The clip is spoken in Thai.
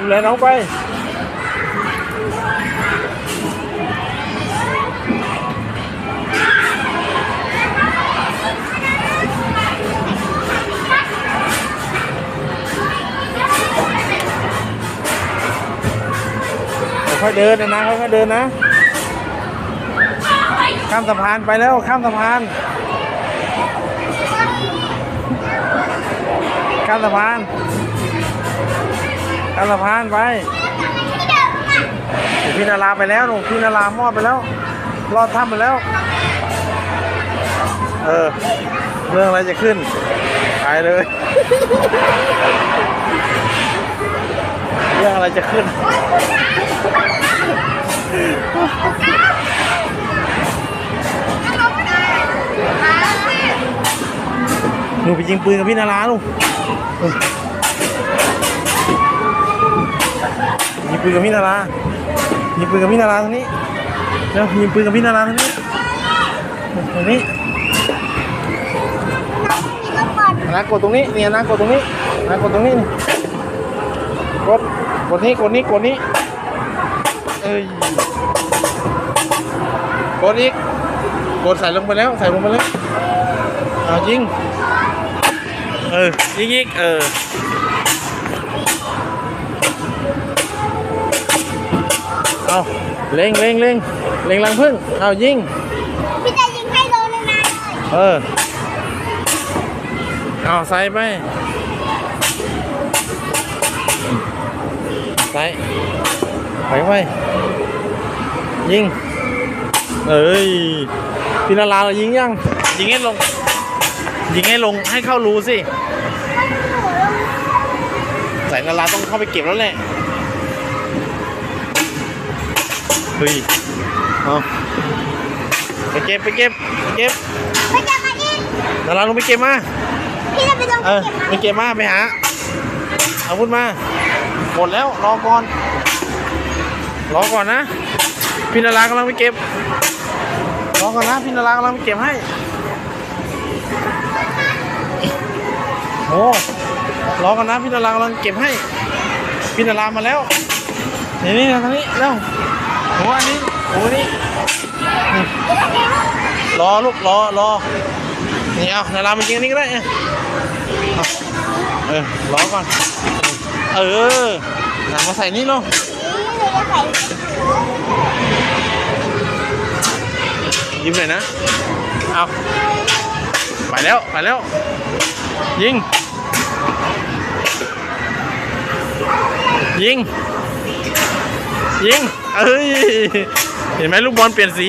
ดูแลน้องไปค่อยเดินนะนะค่อยๆเดินนะ ข้ามสะพานไปแล้วข้ามสะพาน ข้ามสะพาน ข้าสะพานไปพี่นาราไปแล้วหนูพี่นารามอดไปแล้ว รอดถ้ำไปแล้ว เออ เรื่องอะไรจะขึ้นไปเลย เรื่องอะไรจะขึ้น หนูไปยิงปืนกับพี่นาราลูก ยิงปืนกับพี่นารายิงปืนกับพี่นาราตรงนี้เดี๋ยวยิงปืนกับพี่นาราตรงนี้ตรงนี้นะกดตรงนี้เนี่ยนะกดตรงนี้นะกดตรงนี้กดกดนี้กดนี้กดนี้เอ้ยกดอีกกดใส่ลงไปแล้วใส่ลงไปแล้วเอายิงเออยิงอีกเออ เอาเล็งเล็งเล็งเล็งลังพึ่งเอายิงพี่จะยิงให้โดนเลยนะเออเอาใส่ไปใส่ไปไปยิงเอ้ยพี่นาราเรายิงยัง ยิงให้ลง ยิงให้ลงให้เข้ารูสิสายนาราต้องเข้าไปเก็บแล้วแหละ เฮ้ยเอาไปเก็บไปเก็บไปเก็บไม่จะมาอีกนาราลงไปเก็บมา พี่จะไปโดนเออเก็บไปเก็บมาไปหาอาวุธมา หมดแล้วรอก่อน รอก่อนนะพี่นารากำลังไปเก็บ รอก่อนนะพี่นารากำลังไปเก็บให้ โอ้รอก่อนนะพี่นารากำลังเก็บให้ พี่นารามาแล้ว นี่นี่ทางนี้เร็ว โอ้อันนี้โอ้นี่รอลูกรอรอนี่เอานารามายิงอันนี้ก็ได้เอาเอรอก่อนเออหนังมาใส่นี่ลงยิ้มเลยนะ เอาไปแล้วไปแล้ว ยิง ยิง ยิง เอ้ย เห็นไหมลูกบอลเปลี่ยนสี